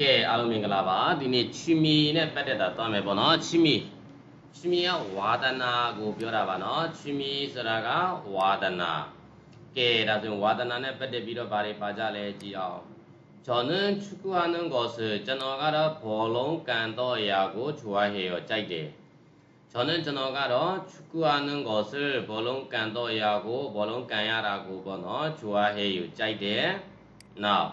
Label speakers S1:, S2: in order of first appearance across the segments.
S1: ကဲအားလုံးမင်္ဂလာပါဒီနေ့ချီမီနဲ့ပတ်သက်တာသွားမယ်ပေါ့နော်ချီမီချီမီကဝါဒနာကိုပြောတာပါနော်ချီမီဆိုတာကဝါဒနာကဲဒါဆိုရင်ဝါဒနာနဲ့ပတ်သက်ပြီးတော့ဗားတွေပါကြလဲကြည့်အောင်ကျွန်တော်ချူကွာနန်ကိုဆိုကျွန်တော်ကတော့ဘောလုံးကန်တော့အရာကိုချွာဟေရောကြိုက်တယ်ကျွန်တော်ကျွန်တော်ကတော့ချူကွာနန်ကိုဆိုဘောလုံးကန်တော့အရာကိုဘောလုံးကန်ရတာကိုပေါ့နော်ချွာဟေယူကြိုက်တယ် now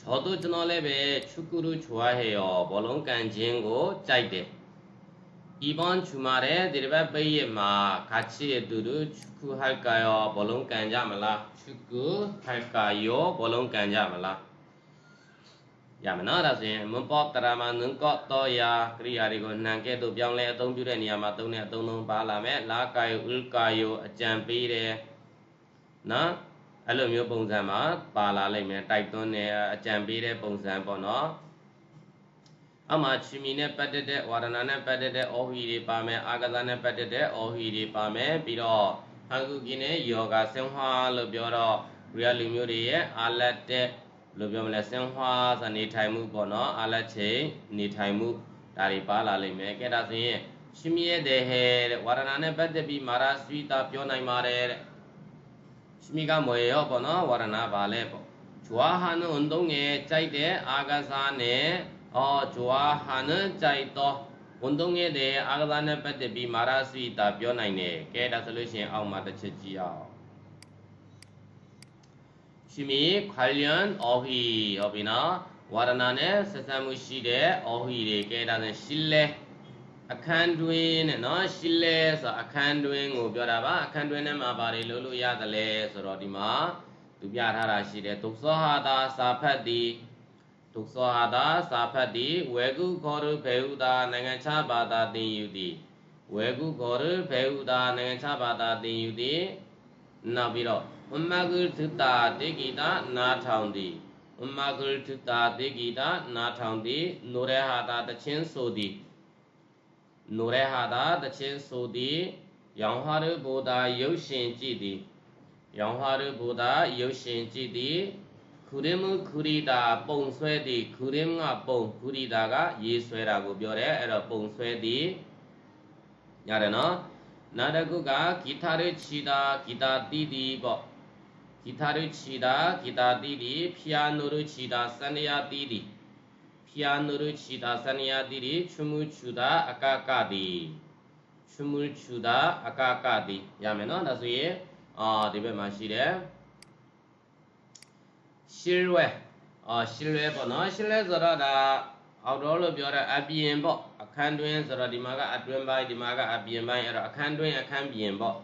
S1: 저도ကျွန်တော်လည်းပဲ축구를좋아해요ဘောလုံးကန်ခြင်းကိုကြိုက်တယ်이번주말에드리바베이마같이두루축구할까요볼롱간자말라축구할까요볼롱간자말라ရမနာဒါဆိုရင်မွန်ပေါတရာမနုကော့တောယာကရိယာတွေကိုနှံကဲ့သို့ပြောင်းလဲအသုံးပြုတဲ့နေရာမှာသုံးတဲ့အသုံးသုံးပါလာမယ်လာကာယုဥကာယုအကြံပေးတယ်နော် လိုမျိုးပုံစံမှာပါလာလိမ့်မယ်တိုက်တွန်းနေအကြံပေးတဲ့ပုံစံပေါ့နော်အမှချီမီနဲ့ပတ်သက်တဲ့ဝါဒနာနဲ့ပတ်သက်တဲ့အော်ဟီတွေပါမယ်အာကစားနဲ့ပတ်သက်တဲ့အော်ဟီတွေပါမယ်ပြီးတော့ဟန်ကူကင်းနဲ့ယောဂဆင်ဟွာလို့ပြောတော့ရီယလူမျိုးတွေရဲ့အာလက်တဲ့လို့ပြောမလဲဆင်ဟွာစနေထိုင်မှုပေါ့နော်အာလက်ချိန်နေထိုင်မှုဒါတွေပါလာလိမ့်မယ်ကဲဒါဆိုရင်ချီမီရဲ့တဲ့ဟဲတဲ့ဝါဒနာနဲ့ပတ်သက်ပြီးမာရာစဝီတာပြောနိုင်ပါတယ်တဲ့ 취미가 뭐예요? 번호? 워라나 발레보. 좋아하는 운동에 짜이데 아가산에 어 좋아하는 짜이도. 운동에 대해 아가산에 빠데 비 말할 수 있다. 변하이네. 깨다 솔루션 아우마다 체지요. 취미 관련 어휘 어비나 워라나네 세사무시대 어휘에 깨닫는 신뢰 အခန်းတွင်းနဲ့เนาะရှိလဲဆိုအခန်းတွင်းကိုပြောတာပါအခန်းတွင်းထဲမှာဘာတွေလုပ်လို့ရသလဲဆိုတော့ဒီမှာသူပြထားတာရှိတယ်ဒုသောဟာတာစာဖတ်သည်ဒုသောဟာတာစာဖတ်သည်ဝေကုခေါ်ရဖေဟုတာနိုင်ငံခြားဘာသာသင်ယူသည်ဝေကုခေါ်ရဖေဟုတာနိုင်ငံခြားဘာသာသင်ယူသည်နောက်ပြီးတော့ဥမဂုသတာတေဂိတာနာထောင်သည်ဥမဂုသတာတေဂိတာနာထောင်သည်နိုရဟာတာတချင်းဆိုသည် နိုရဲဟာသာတချင်းဆိုသည်ရောင်ဟာရဘုဒ္ဓရုပ်ရှင်ကြည့်သည်ရောင်ဟာရဘုဒ္ဓရုပ်ရှင်ကြည့်သည်ခုရမခုရိတာပုံဆွဲသည်ခုရမကပုံခုရိတာကရေးဆွဲတာကိုပြောတယ်အဲ့တော့ပုံဆွဲသည်ရတယ်နော်နောက်တစ်ခုကဂီတာရချီတာဂီတာတီးသည်ပေါ့ဂီတာရချီတာဂီတာတီးသည်ဖျာနိုရချီတာစန္ဒယာတီးသည် 피아노를치다사니아들이춤을추다아까까디춤을추다아까까디야면은나중에아디베마시레실외어실외번호실외ဆိုတော့ဒါအောက်တော်လို့ပြောတဲ့အပြင်ပေါ့အခန်းတွင်းဆိုတော့ဒီမှာကအတွင်းပိုင်းဒီမှာကအပြင်ပိုင်းအဲ့တော့အခန်းတွင်းအခန်းပြင်ပေါ့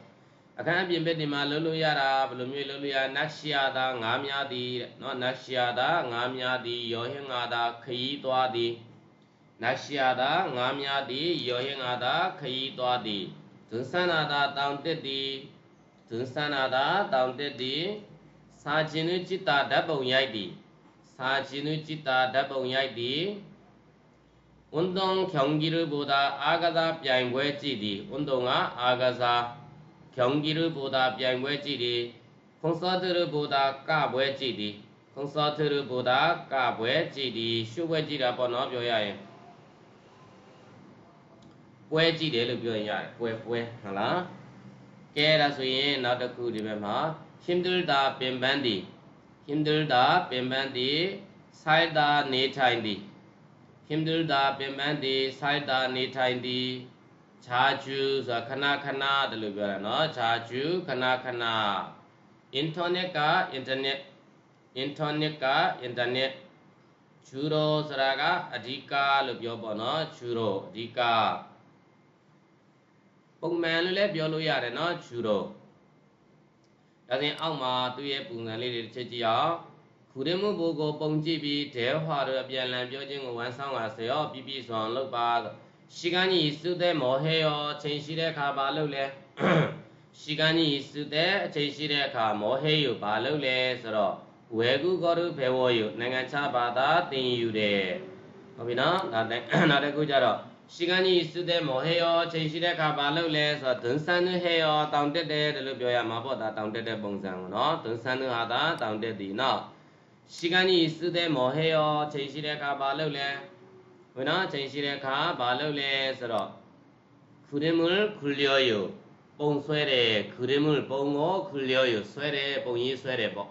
S1: အခန်းအပြင်ဘက်ဒီမှာလှုပ်လို့ရတာဘယ်လိုမျိုးလှုပ်လို့ရနက်ရှီယာသာငါးများသည်เนาะနက်ရှီယာသာငါးများသည်ယောဟင်ငါသာခရီးသွားသည်နက်ရှီယာသာငါးများသည်ယောဟင်ငါသာခရီးသွားသည်ဒွန်ဆန္နာသာတောင်တက်သည်ဒွန်ဆန္နာသာတောင်တက်သည်စာခြင်းနုจิตတာဓာတ်ပုံရိုက်သည်စာခြင်းနုจิตတာဓာတ်ပုံရိုက်သည်운동경기를보다아가사ပြိုင်ပွဲကြည့်သည်운동ကအာကစား 경기를 보다 병외지리 콘서트를 보다 까외지리 콘서트를 보다 까외지리 쇼외지라 번호 표야해 꿰지리를 표현해야 꿰꿰 하나 깨라 수인 나덕구 리베마 힘들다 뱀반디 힘들다 뱀반디 살다 네 타인디 힘들다 뱀반디 살다 네 타인디 ခြားကျူဆိုတာခဏခဏတလို့ပြောတယ်နော်ခြားကျူခဏခဏ internet က internet internet က internet ဂျူရိုဆိုတာကအဓိကလို့ပြောပေါ့နော်ဂျူရိုအဓိကပုံမှန်လို့လည်းပြောလို့ရတယ်နော်ဂျူရိုဒါဆိုရင်အောက်မှာသူ့ရဲ့ပုံစံလေးတွေတစ်ချက်ကြည့်အောင်ခူရင်မှုဘူကိုပုံကြည့်ပြီးဒဲဟွာတို့အပြန်လန်ပြောခြင်းကိုဝမ်းဆောင်ပါစေရောပြပြဆောင်လုပ်ပါဆို ရှိကန်းကြီးစုတဲ့မော်ဟေယောအချိန်ရှိတဲ့အခါဘာလုပ်လဲရှိကန်းကြီးစုတဲ့အချိန်ရှိတဲ့အခါမော်ဟေယောဘာလုပ်လဲဆိုတော့ဝေကုကောရုဖေဝောယနိုင်ငံခြားဘာသာသင်ယူတယ်ဟုတ်ပြီနော်နောက်တဲ့နောက်တစ်ခုကျတော့ရှိကန်းကြီးစုတဲ့မော်ဟေယောအချိန်ရှိတဲ့အခါဘာလုပ်လဲဆိုတော့ဒွန်းဆန်နုဟေယောတောင်တက်တယ်တလို့ပြောရမှာပေါ့ဒါတောင်တက်တဲ့ပုံစံကိုနော်ဒွန်းဆန်နုဟာဒါတောင်တက်သည်နော်ရှိကန်းကြီးစုတဲ့မော်ဟေယောအချိန်ရှိတဲ့အခါဘာလုပ်လဲ ဘယ်နော်ချိန်ရှိတဲ့အခါဘာလုပ်လဲဆိုတော့ခုရမူခုလျောယပုံဆွဲတယ်ခုရမူပုံကိုခုလျောယဆွဲတယ်ပုံရေးဆွဲတယ်ပေါ့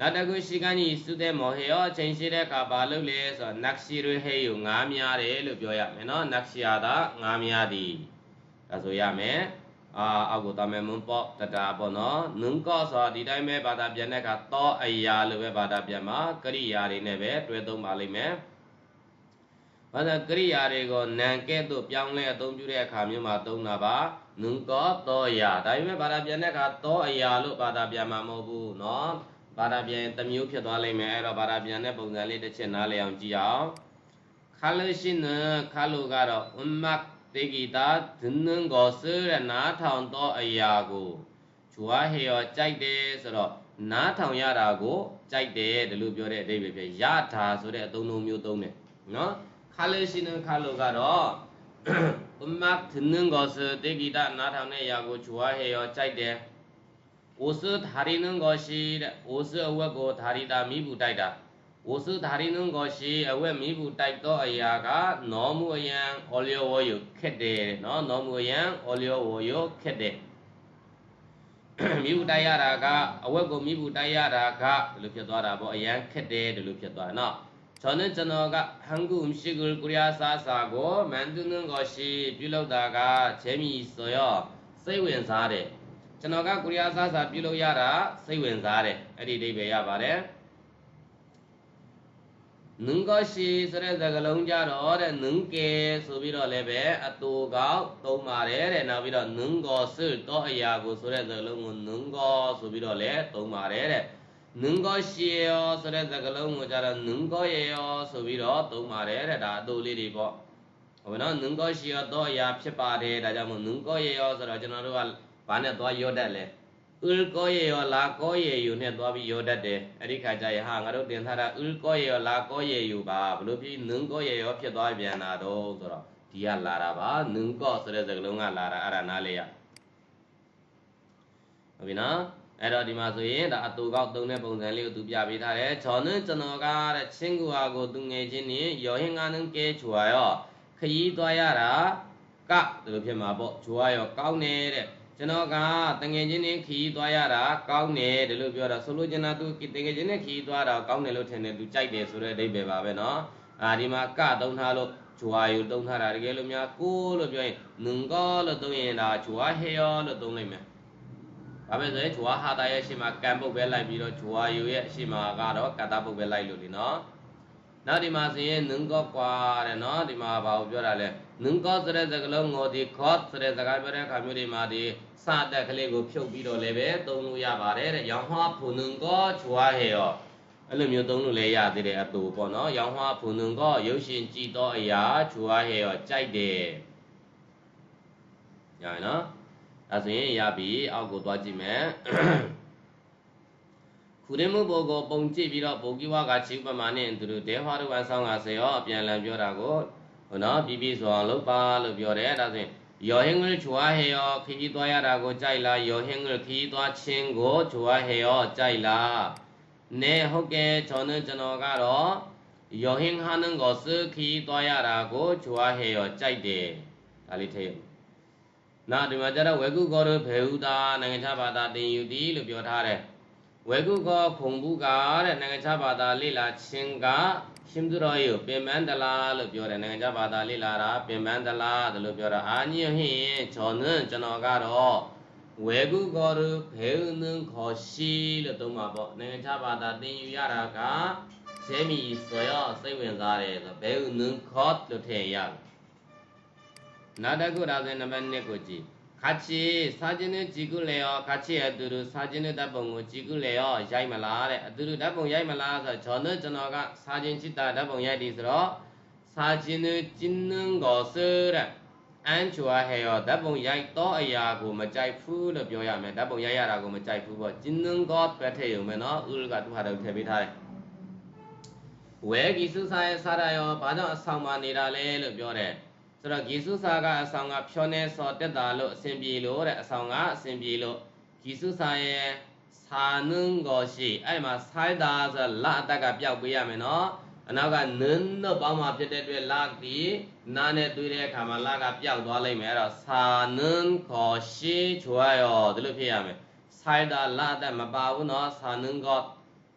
S1: နောက်တစ်ခုရှိကန်ကြီးစုတဲ့မောဟေယောချိန်ရှိတဲ့အခါဘာလုပ်လဲဆိုတော့နက်ရှိရဟေယငါးများတယ်လို့ပြောရမယ်နော်နက်ရှိယာတာငါးများသည်ဒါဆိုရမယ်အာအောက်ကိုတမယ်မွန်ပေါ့တတာပေါ့နော်နုံကောဆိုဒီတိုင်းပဲဘာသာပြန်တဲ့အခါတောအရာလို့ပဲဘာသာပြန်မှာကရိယာတွေနဲ့ပဲတွဲသုံးပါလိမ့်မယ် ဘာသာကရိယာတွေကိုနံကဲ့သို့ပြောင်းလဲအသုံးပြုတဲ့အခါမျိုးမှာသုံးတာပါနုံကောတောအရာဒါပေမဲ့ဘာသာပြန်တဲ့အခါတောအရာလို့ဘာသာပြန်မှာမဟုတ်ဘူးနော်ဘာသာပြန်တစ်မျိုးဖြစ်သွားလိမ့်မယ်အဲ့တော့ဘာသာပြန်တဲ့ပုံစံလေးတစ်ချက်နားလည်အောင်ကြည့်အောင်ခါလို့ရှိနခါလို့ကတော့ ummak တေဂီတာဒင်းနန်ကိုဆရနားထောင်တော့အရာကိုချွာဟေယောကြိုက်တယ်ဆိုတော့နားထောင်ရတာကိုကြိုက်တယ်ဒီလိုပြောတဲ့အဓိပ္ပာယ်ပြရတာဆိုတဲ့အသုံးလုံးမျိုးသုံးတယ်နော်ခါလေရှိနခါလို့ကတော့ဥမတ်ဒင်းန န်ကိုဆတေဂီတာနားထောင်တဲ့အရာကိုချွာဟေယောကြိုက်တယ်အိုဆဒါရီနန်ကိုရှိတဲ့အိုဆအဝက်ကိုဒါရီတာမိဘူးတိုက်တာဝစုဓာရီနုံကိုရှိအဝက်မိဘူးတိုက်တော့အရာကနောမှုအယံအော်လျောဝယုခက်တယ်နော်နောမှုအယံအော်လျောဝယုခက်တယ်မိဘူးတိုက်ရတာကအဝက်ကိုမိဘူးတိုက်ရတာကဒီလိုဖြစ်သွားတာပေါ့အယံခက်တယ်ဒီလိုဖြစ်သွားနော် 저는 전어가 한국 음식을 끓여 싸싸고 만드는 것이 빌로다가 재미있어 요. 세웬사 래. 전어가 끓여 싸싸 빌로야라 세웬사 래. 에리데베야바 래. 는 것이 쓰레다가 롱자로래 는게 소비로레베 아또가 또마래래 나비로 는 것을 또야고 쓰레다가 롱은 는거 소비로래 또마래 래. နုံကောဆိုပြီးတော့လည်းသုံးပါတယ်တဲ့နုံကောရှိရောဆိုတဲ့သကလုံးကိုကြတော့နုံကောရေရောဆိုပြီးတော့သုံးပါတယ်တဲ့ဒါအတူလေးတွေပေါ့ဟုတ်နော်နုံကောရှိရောတော့အရာဖြစ်ပါတယ်ဒါကြောင့်မို့နုံကောရေရောဆိုတော့ကျွန်တော်တို့ကဘာနဲ့သွားရောတတ်လဲဥလကောယေယောလာကောယေယူနဲ့သွားပြီးရောတတ်တယ်အဲ့ဒီခါကျရင်ဟာငါတို့တင်ထားတာဥလကောယေယောလာကောယေယူပါဘလို့ပြီးနုံကောယေယောဖြစ်သွားပြန်တာတော့ဆိုတော့ဒီကလာတာပါနုံကောဆိုတဲ့စကားလုံးကလာတာအဲ့ဒါနားလေရဟုတ်ပြီနော် အဲ့တော့ဒီမှာဆိုရင်ဒါအတူကောက်သုံးတဲ့ပုံစံလေးကိုသူပြပေးထားတယ်ဂျော်နွန်းကျွန်တော်ကတဲ့ချင်းကူဟာကိုသူငယ်ချင်းနေရောဟင်းကားနှကဲချွာရောခရီးသွားရတာကဒီလိုဖြစ်မှာပေါ့ချွာရောကောင်းနေတဲ့ကျွန်တော်ကတငယ်ချင်းနဲ့ခီးသွားရတာကောင်းတယ်ဒီလိုပြောတာဆိုလို့ကျွန်တော်သူတငယ်ချင်းနဲ့ခီးသွားတာကောင်းတယ်လို့ထင်တယ်သူကြိုက်တယ်ဆိုတဲ့အဓိပ္ပာယ်ပါပဲเนาะအာဒီမှာကသုံးထားလို့ဂျွာယူသုံးထားတာတကယ်လို့များကိုလို့ပြောရင်နုံကောလို့သုံးရင်ဒါဂျွာဟေယောလို့သုံးလိုက်မယ် ဒါပဲဆိုရင်ဂျွာဟာတာရဲ့အရှိမကံပုတ်ပဲလိုက်ပြီးတော့ဂျွာယိုရဲ့အရှိမကတော့ကတာပုတ်ပဲလိုက်လို့လीနော်နောက်ဒီမှာဆိုရင်နင်းကောကွာတဲ့နော်ဒီမှာဘာကိုပြောတာလဲနင်းကောဆိုတဲ့စကားလုံးကိုဒီကော့ဆိုတဲ့စကားပြောတဲ့အခါမျိုးဒီမှာဒီစတက်ကလေးကိုဖြုတ်ပြီးတော့လည်းပဲသုံးလို့ရပါတယ်တဲ့ရောင်ဟွာဖုန်နင်းကောဂျွာဟေရောအဲ့လိုမျိုးသုံးလို့လည်းရသေးတယ်အတူပေါ့နော်ရောင်ဟွာဖုန်နင်းကောရုပ်ရှင်ကြည့်တော့အရာဂျွာဟေရောကြိုက်တယ်ညာနော် ဒါဆိုရင်ရပြီအောက်ကိုသွားကြည့်မယ်ခုရင်မှုဘောကိုပုံကြည့်ပြီးတော့ဘုကိဝါကချိဥပမာနဲ့သူတို့ဒေဟောရဝဆဆောင်ကဆေရောအပြန်လည်ပြောတာကိုဟိုနော်ပြီးပြီးဆိုအောင်လုပ်ပါလို့ပြောတယ်ဒါဆိုရင်ယောဟင်္ဂလဂျွာဟေယောခီးသွားရတာကိုကြိုက်လားယောဟင်္ဂလခီးသွားခြင်းကိုဂျွာဟေယောကြိုက်လားနဲဟုတ်ကဲ့ကျွန်တော်ကျွန်တော်ကတော့ယောဟင်ဟာနန်ကိုစခီးသွားရတာကိုဂျွာဟေယောကြိုက်တယ်ဒါလေးထည့် နာဒီမှာကျတော့ဝေကုကောရဘေဟုတာနိုင်ငံခြားဘာသာတင်ယူသည်လို့ပြောထားတယ်ဝေကုကောခုံဘူးကတဲ့နိုင်ငံခြားဘာသာလေ့လာခြင်းကရှင်သူတော်ယပင်ပန်းတလားလို့ပြောတယ်နိုင်ငံခြားဘာသာလေ့လာတာပင်ပန်းတလားဒါလို့ပြောတာအာညဟင်ဂျောနန်ကျွန်တော်ကတော့ဝေကုကောရဘေုနန်ခေါ်ရှိလို့သုံးပါပေါ့နိုင်ငံခြားဘာသာသင်ယူရတာကဆဲမီဆွေရောစိတ်ဝင်စားတယ်ဆိုဘေုနန်ခေါ်လို့ထည့်ရတယ် နောက်တစ်ခုဒါဆိုနံပါတ်1ကိုကြည့်같이사진을찍을래요같이애들은사진을답본거찍을래요ရိုက်မလားတဲ့애들은답본ရိုက်မလားဆိုတော့저는ကျွန်တော်ကစာချင်းချစ်တာဓာတ်ပုံရိုက်တယ်ဆိုတော့စာချင်းကိုကျင်းနှင်းကိုစတဲ့အန်ချွာဟေယောဓာတ်ပုံရိုက်တော့အရာကိုမကြိုက်ဘူးလို့ပြောရမယ်ဓာတ်ပုံရိုက်ရတာကိုမကြိုက်ဘူးပေါ့ကျင်းနှင်းကိုပဲထည့်ရုံပဲနော်ဥရကသူဟာတော့ထည့်ပေးထားတယ်ဝဲကီစုစာရဲ့စားရရောဘာကြောင့်အဆောင်မှာနေတာလဲလို့ပြောတယ် ဆိုတော့ဂီစုစာကအဆောင်ကဖြောနေစောတက်တာလို့အစဉ်ပြေလို့တဲ့အဆောင်ကအစဉ်ပြေလို့ဂီစုစာရဲ့စာနုကိုရှိအဲ့မှာဆိုင်တာဆိုလာအတက်ကပျောက်ပေးရမယ်နော်အနောက်ကနင်းတော့ပေါင်းမှာဖြစ်တဲ့အတွက်လာပြီးနားနဲ့တွေ့တဲ့အခါမှာလာကပျောက်သွားလိမ့်မယ်အဲ့တော့စာနုကိုရှိချွာရောဒီလိုဖြစ်ရမယ်ဆိုင်တာလာအတက်မပါဘူးနော်စာနုကို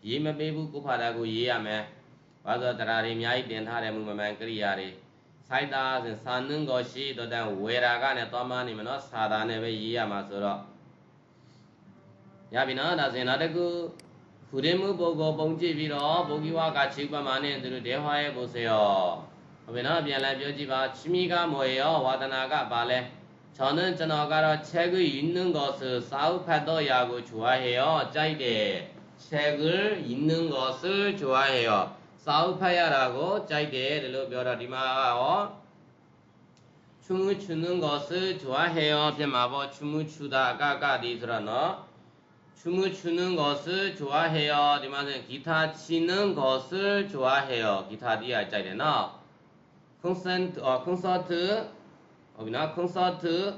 S1: ရေးမပေးဘူးကိုဖာတာကိုရေးရမယ်ဘာလို့တရားတွေအများကြီးတင်ထားတယ်မူမမှန်ကရိယာတွေ ဆိုင်တာဆိုစာနုကိုရှိတော့တဲ့ဝေရာကနဲ့သွားမနေမနော်စာသားနဲ့ပဲရေးရမှာဆိုတော့ရပြီနော်ဒါဆိုရင်နောက်တစ်ခုခုရင်မှုပုဂ္ဂိုလ်ပုံကြည့်ပြီးတော့ဘုဂိဝါကခြေကွက်မှာနဲ့သူတို့ဒေဟွာရဲ့ဘုစေရောဟုတ်ပြီနော်ပြန်လဲပြောကြည့်ပါချီမီကမောရောဝါဒနာကပါလဲချောင်းနဲ့ကျွန်တော်ကတော့ချက်ကူယင်းနုံကိုဆိုစာအုပ်ဖတ်တော့ရာကိုချွာဟေရောကြိုက်တယ်ချက်ကူယ 싸우파야라고 짜이게 를 묘라 리마어 춤을 추는 것을 좋아해요. 마보 춤을 추다가가 리스라너 춤을 추는 것을 좋아해요. 리마는 기타 치는 것을 좋아해요. 기타 리아 짜이레나 콘서트 어 콘서트 어비나 콘서트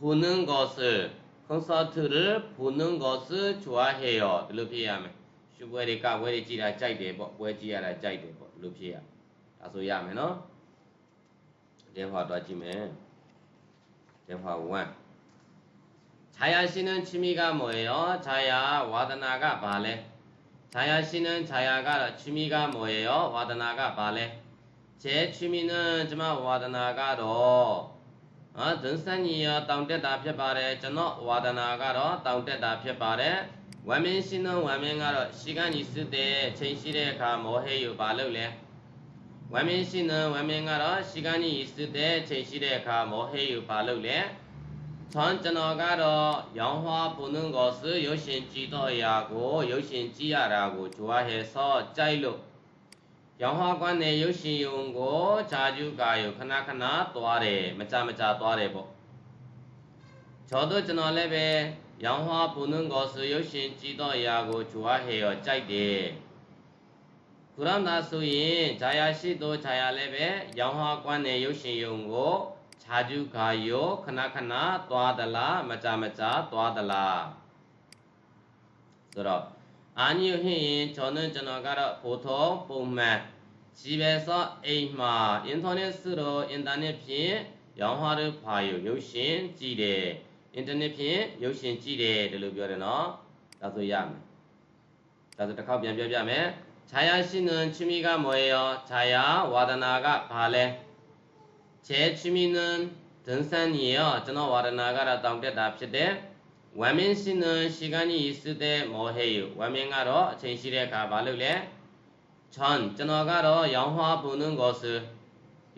S1: 보는 것을 콘서트를 보는 것을 좋아해요. 르피야메 ရှုပွဲတွေကပွဲတွေကြည်တာကြိုက်တယ်ပေါ့ပွဲကြည်ရတာကြိုက်တယ်ပေါ့ဘယ်လိုဖြစ်ရဒါဆိုရမယ်နော်ဒေဟောတော့ကြည့်မယ်ဒေဟော1ခြာယာရှင်နှံချီမီကမော်ရောခြာယာဝါဒနာကဘာလဲခြာယာရှင်နှံခြာယာကတော့ချီမီကမော်ရောဝါဒနာကဘာလဲခြေချီမီနှံကျမဝါဒနာကတော့ဟာဇန်စန်ကြီးရောတောင်တက်တာဖြစ်ပါတယ်ကျွန်တော်ဝါဒနာကတော့တောင်တက်တာဖြစ်ပါတယ် ဝမ်မင်းရှင်းသောဝမ်မင်းကတော့ရှီကန်ကြီးစစ်တဲ့ချိန်ရှိတဲ့အခါမောဟေယူပါလို့လဲဝမ်မင်းရှင်းသောဝမ်မင်းကတော့ရှီကန်ကြီးစစ်တဲ့ချိန်ရှိတဲ့အခါမောဟေယူပါလို့လဲ从这那个的杨花不能够是有心知道呀个有心知呀那个主要是说摘了ရောင်ဟောကွမ်းနဲ့ရုပ်ရှင်ယုံကိုဂျာကျူကာယုခဏခဏသွားတယ်မကြမကြသွားတယ်ပေါ့ကျော်တို့ကျွန်တော်လည်းပဲ ရောင်ဟွာပုန်နှံကိုဆိုရုပ်ရှင်ကြည့်တော့ရာကိုကြွားဟေရောကြိုက်တယ်ကုရမ်သာဆိုရင်ဈာယာရှိသောဈာယာလည်းပဲရောင်ဟွာကွမ်းတဲ့ရုပ်ရှင်ယုံကိုခြားကျူခါယောခဏခဏသွားသလားမကြမကြသွားသလားဆိုတော့အာညိုဟင်းရင်ကျွန်တော်ကျွန်တော်ကတော့ဘုသောပုံမှန်စီပဲစောအိမ်မှာအင်တာနက်စုတော့အင်တာနက်ဖြင့်ရောင်းဟာရဖာယုံရုပ်ရှင်ကြည့်တယ် အင်တာနက်ဖြင့်ရုပ်ရှင်ကြည့်တယ်ဒီလိုပြောတယ်နော်ဒါဆိုရမယ်ဒါဆိုတစ်ခေါက်ပြန်ပြောပြမယ်ခြာယာရှိနွန်ချီမီကမွေယောခြာယာဝါဒနာကဘာလဲခြေချီမီနွန်ဒန်ဆန်နီယောကျွန်တော်ဝါဒနာကတော့တောင်တက်တာဖြစ်တယ်ဝမ်မင်းရှိနွန်ရှိကန်နီစတဲ့မောဟေယဝမ်မင်းကတော့အချိန်ရှိတဲ့အခါဘာလုပ်လဲချွန်ကျွန်တော်ကတော့ရောင်ဟွာပုံနှုံကိုဆူ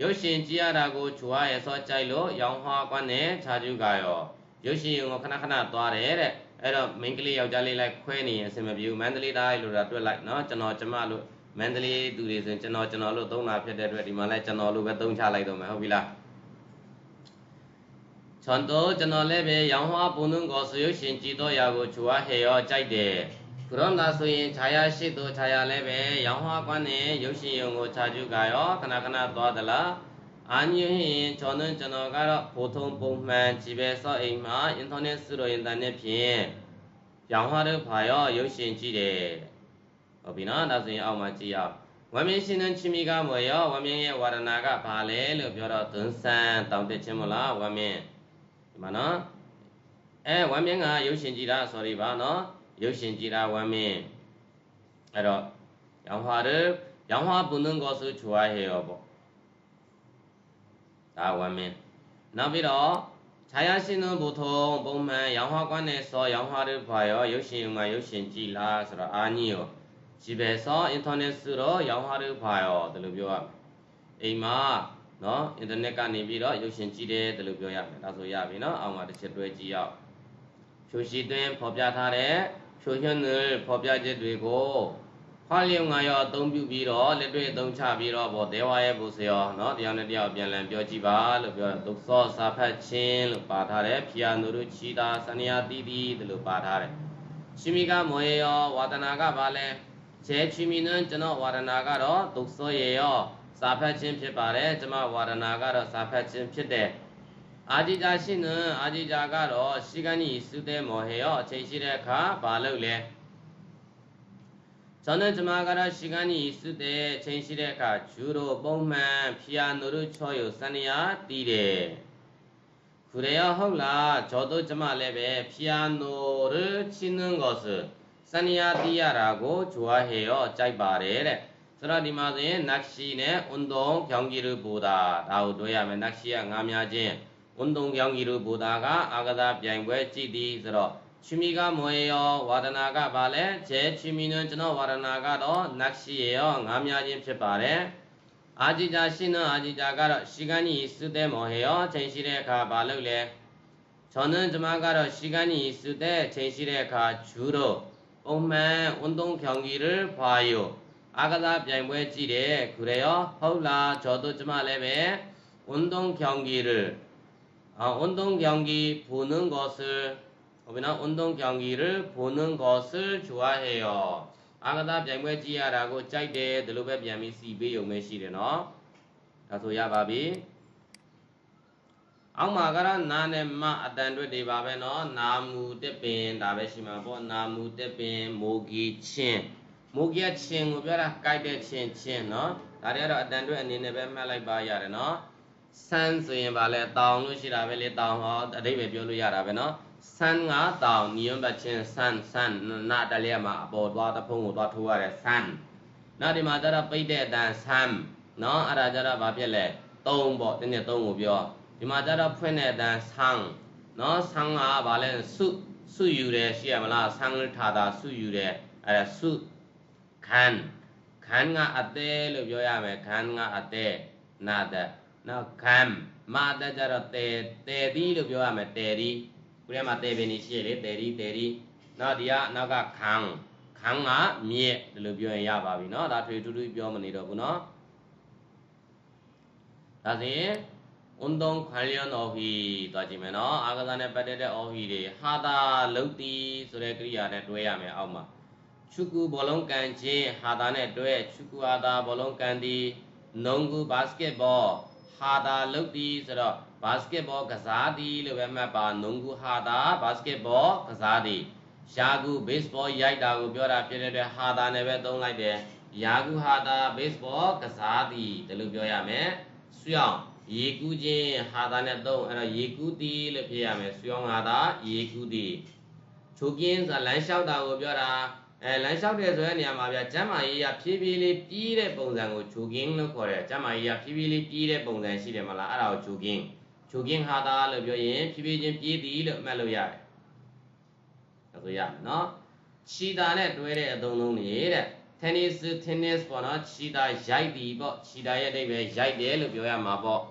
S1: ရုပ်ရှင်ကြည့်ရတာကိုချွာရဲ့စောကြိုက်လို့ရောင်ဟွာကွမ်းနဲ့ခြာကျူးကရော ရုပ်ရှင်ရုံကိုခဏခဏသွားတယ်တဲ့အဲ့တော့ main ကလေးယောက်ျားလေးလိုက်ခွဲနေရင်အဆင်မပြေဘူးမန္တလေးသားလို့တာတွေ့လိုက်နော်ကျွန်တော်ကျမလို့မန္တလေးသူတွေဆိုရင်ကျွန်တော်ကျွန်တော်လို့သုံးတာဖြစ်တဲ့အတွက်ဒီမှာလဲကျွန်တော်လို့ပဲသုံးချလိုက်တော့မယ်ဟုတ်ပြီလားချွန်တော့ကျွန်တော်လည်းပဲရောင်ဟွာပုံသွင်းကိုဆွေရုပ်ရှင်ကြည်တော့ရာကိုချွာဟေရောကြိုက်တယ်ဘုရောသာဆိုရင်ခြာယာရှိသူခြာယာလည်းပဲရောင်ဟွာကွမ်းနဲ့ရုပ်ရှင်ရုံကိုခြာကျူကရောခဏခဏသွားသလား အာညဟင်ကျွန်တော်ကျွန်တော်ကတော့ဘုံထုံပုံမှန်ကြည်ပဲစော့အိမ်မှာ internet စုလို့ internet ဖြင့်ရောင်ဟာတို့ဖာရောရုပ်ရှင်ကြည့်တယ်ဟုတ်ပြီနော်ဒါဆိုရင်အောက်မှာကြည့်အောင်ဝမ်းမြင်းရှင်နှချင်းမီကမွေရောဝမ်းမြင်းရဲ့ဝါဒနာကဘာလဲလို့ပြောတော့သွန်ဆန်းတောင်းတက်ခြင်းမလားဝမ်းမြင်းဒီမှာနော်အဲဝမ်းမြင်းကရုပ်ရှင်ကြည့်တာ sorry ပါနော်ရုပ်ရှင်ကြည့်တာဝမ်းမြင်းအဲ့တော့ရောင်ဟာတို့ရောင်ဟာဘုံနှံကောဆူချွားဟေရောပေါ့ ဒါဝမင်းနောက်ပြီးတော့ခြာယာရှင်သောဘုထုံပုံမှန်ရောင်ဟောကွမ်းနဲ့စောရောင်ဟောတို့ဘာရောရုပ်ရှင်မှာရုပ်ရှင်ကြည်လားဆိုတော့အာညိုဂျီဘယ်စောအင်တာနက်ဆိုတော့ရောင်ဟောတို့ဘာရောဒါလို့ပြောရမယ်အိမ်မှာနော်အင်တာနက်ကနေပြီးတော့ရုပ်ရှင်ကြည့်တယ်ဒါလို့ပြောရမယ်ဒါဆိုရပြီနော်အောက်မှာတစ်ချက်တွဲကြည့်ရအောင်ဖြိုရှိသွင်းဖော်ပြထားတဲ့ဖြိုရှင်တွေဖော်ပြချက်တွေကို ဟောလျုံငါရောအသုံးပြုပြီးတော့လက်တွေ့အသုံးချပြီးတော့ဗောဒေဝရဲ့ဘုဆရာเนาะတရားနဲ့တရားပြန်လည်ပြောကြည့်ပါလို့ပြောတော့သုသောစာဖတ်ခြင်းလို့ပါထားတယ်ဖီယာနုရုချီတာစနိယတိတိဒီလိုပါထားတယ်ရှိမိကမောရေရောဝါဒနာကပါလဲခြေချီမီနန်းကျွန်တော်ဝါဒနာကတော့သုသောရေရောစာဖတ်ခြင်းဖြစ်ပါတယ်ကျွန်မဝါဒနာကတော့စာဖတ်ခြင်းဖြစ်တယ်အာတိတာရှိနံအာတိတာကတော့ရှိကဏိစုတဲ့မောဟေရောအချိန်ရှိတဲ့အခါဘာလုပ်လဲ 저는 주마가라 시간이 있을 때 전실에 가 주로 봄만 피아노를 쳐요. 사니야 띠래. 그래요 헐라 저도 주말에 피아노를 치는 것을 사니야 띠야라고 좋아해요. 짧바래. 저라디마드의 낚시인의 운동 경기를 보다 라우도야면 낚시야 가면 운동 경기를 보다가 아가다 비행부에 찌디 들어 취미가 뭐예요? 와르나가 발레. 제 취미는 저는 와르나가로 낚시예요. 남야지 제발에. 아지자 씨는 아지자가 시간이 있을 때 뭐해요? 전실에 가 발레. 저는 조만가로 시간이 있을 때 전실에 가 주로 오면 운동 경기를 봐요. 아가다 병무지래 그래요? 허울라 저도 주말에 매 운동 경기를 아, 운동 경기 보는 것을 ဟုတ်ပြီနော်운동 경기를 보는 것을 좋아해요 အာကစားပြိုင်ပွဲကြည့်ရတာကိုကြိုက်တယ်ဒီလိုပဲပြန်ပြီးစီပေးရုံပဲရှိတယ်နော်ဒါဆိုရပါပြီအောက်မှာကတော့နာနဲ့မအတန်တွက်တွေပါပဲနော်နာမူတက်ပင်ဒါပဲရှိမှာပေါ့နာမူတက်ပင်မိုဂီချင်းမိုဂီချင်းကိုပြောတာကြိုက်တဲ့ချင်းချင်းနော်ဒါတွေကတော့အတန်တွက်အနေနဲ့ပဲမှတ်လိုက်ပါရတယ်နော်ဆန်းဆိုရင်ဗာလဲတောင်လို့ရှိတာပဲလေတောင်ဟောအတိတ်ပဲပြောလို့ရတာပဲနော် ဆန်းကတောင်ညွန်ပတ်ချင်းဆန်းဆန်းနာတလေးမှာအပေါ်သွားတဖုံးကိုသွားထိုးရတဲ့ဆန်းနောက်ဒီမှာကျတော့ပိတ်တဲ့အတန်ဆန်းနော်အဲ့ဒါကျတော့ဘာဖြစ်လဲသုံးပေါ့တင်းနဲ့သုံးကိုပြောဒီမှာကျတော့ဖွင့်တဲ့အတန်ဆန်းနော်ဆန်းကဘာလဲစုစုယူတယ်ရှိရမလားဆန်းထားတာစုယူတယ်အဲ့ဒါစုခန်းခန်းကအသေးလို့ပြောရမယ်ခန်းကအသေးနာတဲ့နောက်ခံမာတကြတော့တဲတဲဒီလို့ပြောရမယ်တဲဒီ ခုထဲမှာတဲပင်နေရှိရလေတဲရီတဲရီနော်ဒီကနောက်ကခန်းခန်းကမြက်ဒီလိုပြောရင်ရပါပြီနော်ဒါထွေထူးထူးပြောမနေတော့ဘူးနော်ဒါဆိုရင်ဝန်တုံခလျံတော်ဟီသွားကြည့်မယ်နော်အာကစားနဲ့ပတ်သက်တဲ့အော်ဟီတွေဟာတာလုတ်တီဆိုတဲ့ကရိယာနဲ့တွဲရမယ်အောက်မှာချုကူဘောလုံးကန်ချင်းဟာတာနဲ့တွဲချုကူဟာတာဘောလုံးကန်တီနုံကူဘတ်စကက်ဘောဟာတာလုတ်တီဆိုတော့ ဘတ်စကတ်ဘောကစားသည်လို့ပဲမှတ်ပါနုံကူဟာတာဘတ်စကတ်ဘောကစားသည်ယာကူဘေ့စ်ဘောရိုက်တာကိုပြောတာဖြစ်တဲ့အတွက်ဟာတာနဲ့ပဲသုံးလိုက်တယ်ယာကူဟာတာဘေ့စ်ဘောကစားသည်ဒါလို့ပြောရမယ်ဆွေအောင်ရေကူးခြင်းဟာတာနဲ့သုံးအဲ့တော့ရေကူးသည်လို့ဖြစ်ရမယ်ဆွေအောင်ဟာတာရေကူးသည်ချိုကင်းဆိုလမ်းလျှောက်တာကိုပြောတာအဲလမ်းလျှောက်တယ်ဆိုတဲ့နေရာမှာဗျာကျမ်းမာရေးရဖြည်းဖြည်းလေးပြီးတဲ့ပုံစံကိုဂျိုကင်းလို့ခေါ်တယ်ကျမ်းမာရေးရဖြည်းဖြည်းလေးပြီးတဲ့ပုံစံရှိတယ်မလားအဲ့ဒါကိုဂျိုကင်း ဂျိုကင်းဟာတာလို့ပြောရင်ဖြည်းဖြည်းချင်းပြီးသည်လို့မှတ်လို့ရတယ်ဒါဆိုရမယ်နော်ချီတာနဲ့တွဲတဲ့အသုံးလုံးတွေတဲ့ tennis tennis ပေါ့နော်ချီတာရိုက်သည်ပေါ့ချီတာရဲ့အဓိပ္ပာယ်ရိုက်တယ်လို့ပြောရမှာပေါ့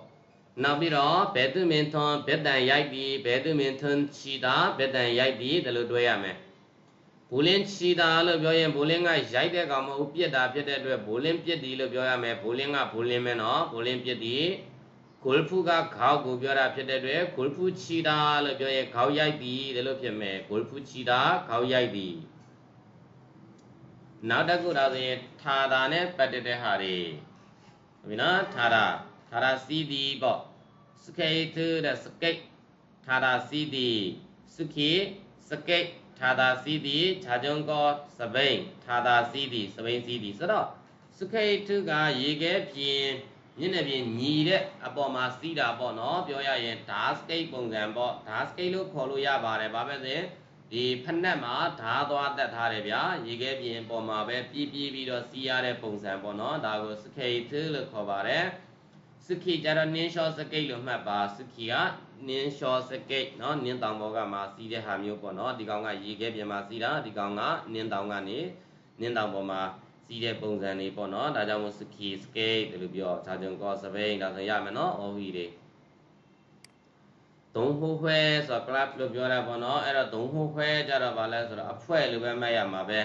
S1: နောက်ပြီးတော့ဘယ်သူမင်ထွန်ဘက်တန်ရိုက်သည်ဘယ်သူမင်ထွန်ချီတာဘက်တန်ရိုက်သည်ဒါလို့တွဲရမယ်ဘူလင်းချီတာလို့ပြောရင်ဘူလင်းကရိုက်တဲ့ကောင်မဟုတ်ပြက်တာဖြစ်တဲ့အတွက်ဘူလင်းပြက်သည်လို့ပြောရမယ်ဘူလင်းကဘူလင်းပဲနော်ဘူလင်းပြက်သည် ဂိုလ်ဖူကခေါက်ကိုပြောတာဖြစ်တဲ့အတွက်ဂိုလ်ဖူချီတာလို့ပြောရင်ခေါက်ရိုက်သည်ဒါလို့ဖြစ်မယ်ဂိုလ်ဖူချီတာခေါက်ရိုက်သည်နောက်တစ်ခုတော့ဆိုရင်ထာတာနဲ့ပတ်သက်တဲ့ဟာတွေဟုတ်ပြီနော်ထာတာထာတာစီးသည်ပေါ့စကေတ်တဲ့စကိတ်ထာတာစီးသည်စခိစကိတ်ထာတာစီးသည်ခြာကြုံကောစပိန်ထာတာစီးသည်စပိန်စီးသည်ဆိုတော့စခိတ်ထုကရေခဲပြင်း ညနေပြင်းညီတဲ့အပေါ်မှာစီးတာပေါ့နော်ပြောရရင်ဓာစကိတ်ပုံစံပေါ့ဓာစကိတ်လို့ခေါ်လို့ရပါတယ်ဘာပဲစေဒီဖက်နှက်မှာဓာသွားတက်ထားတယ်ဗျာရေခဲပြင်းပေါ်မှာပဲပြေးပြေးပြီးတော့စီးရတဲ့ပုံစံပေါ့နော်ဒါကိုစခိတ်ထုလို့ခေါ်ပါတယ်စခိကြတော့နင်းလျှောစကိတ်လို့မှတ်ပါစခိကနင်းလျှောစကိတ်เนาะနင်းတောင်ဘောကမှာစီးတဲ့ဟာမျိုးပေါ့เนาะဒီကောင်ကရေခဲပြင်မှာစီးတာဒီကောင်ကနင်းတောင်ကနေနင်းတောင်ပေါ်မှာ စီးတဲ့ပုံစံတွေပေါ့နော်ဒါကြောင့်မို့ ski skate တလို့ပြောဂျာဂျွန်ကော့စပိန်ဒါဆိုရမယ်နော် OE တွေဒုံဟိုဖွဲဆိုတော့ club လို့ပြောတာပေါ့နော်အဲ့တော့ဒုံဟိုဖွဲကြတော့ဗာလဲဆိုတော့အဖွဲ့လို့ပဲမှတ်ရမှာပဲ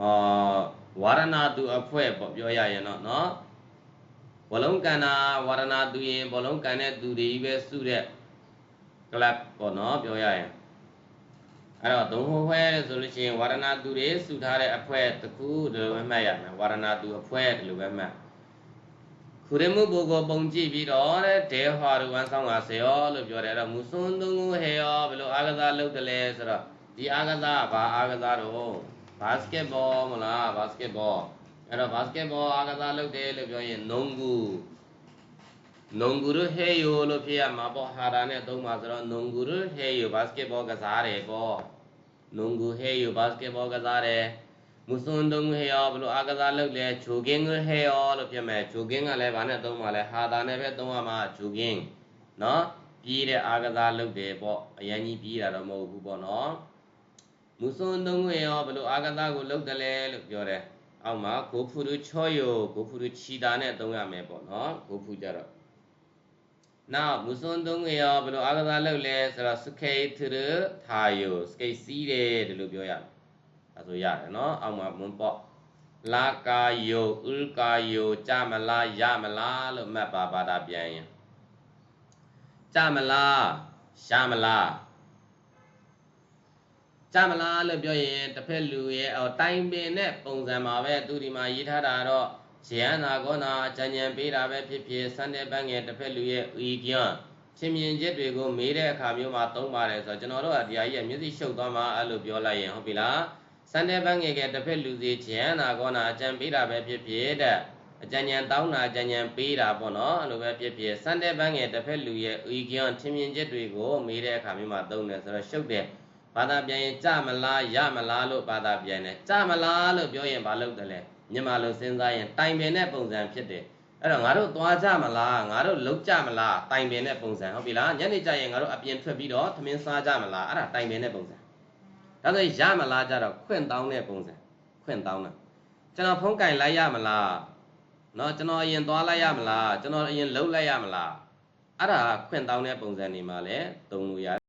S1: အော်ဝါရဏသူအဖွဲ့ပေါ့ပြောရရင်တော့နော်ဘလုံးကန်တာဝါရဏသူရင်ဘလုံးကန်တဲ့သူတွေပဲစုတဲ့ club ပေါ့နော်ပြောရရင် အဲ့တော့ဒုံဟိုဖွဲဆိုလို့ရှိရင်ဝါရဏသူတွေစုထားတဲ့အဖွဲ့တစ်ခုဒီလိုပဲမှတ်ရမယ်ဝါရဏသူအဖွဲ့ဒီလိုပဲမှတ်ခခုရမှုပုဂ္ဂိုလ်ပုံကြည့်ပြီးတော့တဲ့ဒေဟောရဝန်ဆောင်ကဆေယောလို့ပြောတယ်အဲ့တော့မူစွန်းသုံးခုဟေယောဘယ်လိုအာကစားလုပ်တယ်လဲဆိုတော့ဒီအာကစားကဘာအာကစားတော့ဘတ်စကတ်ဘောမလားဘတ်စကတ်ဘောအဲ့တော့ဘတ်စကတ်ဘောအာကစားလုပ်တယ်လို့ပြောရင်နုံကူ နုံကူရဟေယောလို့ဖြစ်ရမှာပေါ့ဟာတာနဲ့သုံးပါဆိုတော့နုံကူရဟေယောဘတ်စကတ်ဘောကစားတယ်ပေါ့နုံကူဟေယောဘတ်စကတ်ဘောကစားတယ်မုစွန်တုံးဟေယောဘလို့အာကစားလုပ်လဲဂျိုကင်းဟေယောလို့ဖြစ်မယ်ဂျိုကင်းကလည်းဗာနဲ့သုံးပါလဲဟာတာနဲ့ပဲသုံးရမှာဂျိုကင်းနော်ပြီးတဲ့အာကစားလုပ်တယ်ပေါ့အရင်ကြီးပြီးတာတော့မဟုတ်ဘူးပေါ့နော်မုစွန်တုံးဟေယောဘလို့အာကစားကိုလုပ်တယ်လဲလို့ပြောတယ်အောက်မှာကိုဖူရူချောယိုကိုဖူရူချီတာနဲ့သုံးရမယ်ပေါ့နော်ကိုဖူကြတော့ နောက်မုစွန်တုံးဟေယောဘလို့အာကစားလုပ်လဲဆိုတော့စကေထရထာယိုစကေစီးတယ်ဒီလိုပြောရတယ်ဒါဆိုရတယ်နော်အောက်မှာမွန်းပေါ့လာကာယိုဥလကာယိုကြမလားရမလားလို့မှတ်ပါပါတာပြန်ရင်ကြမလားရမလားကြမလားလို့ပြောရင်တစ်ဖက်လူရဲ့အော်တိုင်ပင်နဲ့ပုံစံမှာပဲသူဒီမှာရေးထားတာတော့ ဇယန္နာကောနာကြံញံပေးတာပဲဖြစ်ဖြစ်စံတဲ့ပန်းငယ်တစ်ဖက်လူရဲ့ဤကျန်ချင်းမြင်ချက်တွေကိုမေးတဲ့အခါမျိုးမှာသုံးပါတယ်ဆိုတော့ကျွန်တော်တို့ကဒီအကြီးရဲ့မျက်စိရှုပ်သွားမှအဲ့လိုပြောလိုက်ရင်ဟုတ်ပြီလားစန္ဒဘငယ်ကတစ်ဖက်လူစီချမ်းနာကောနာအကြံပေးတာပဲဖြစ်ဖြစ်တဲ့အကြံဉာဏ်တောင်းတာအကြံဉာဏ်ပေးတာပေါ့နော်အဲ့လိုပဲဖြစ်ဖြစ်စန္ဒဘငယ်တစ်ဖက်လူရဲ့ဤကျန်ထင်မြင်ချက်တွေကိုမေးတဲ့အခါမျိုးမှာသုံးတယ်ဆိုတော့ရှုပ်တယ်ဘာသာပြန်ရင်ကြမလားရမလားလို့ဘာသာပြန်တယ်ကြမလားလို့ပြောရင်ဘာလုပ်တယ်လဲ မြန်မာလိုစဉ်းစားရင်တိုင်ပင်တဲ့ပုံစံဖြစ်တယ်အဲ့တော့ငါတို့သွားကြမလားငါတို့လောက်ကြမလားတိုင်ပင်တဲ့ပုံစံဟုတ်ပြီလားညနေကျရင်ငါတို့အပြင်ထွက်ပြီးတော့သမင်းစားကြမလားအဲ့ဒါတိုင်ပင်တဲ့ပုံစံဒါဆိုရမလားကြတော့ခွင့်တောင်းတဲ့ပုံစံခွင့်တောင်းတာကျွန်တော်ဖုန်းကင်လိုက်ရမလားနော်ကျွန်တော်အရင်သွားလိုက်ရမလားကျွန်တော်အရင်လှုပ်လိုက်ရမလားအဲ့ဒါခွင့်တောင်းတဲ့ပုံစံနေမှာလဲသုံးလို့ရ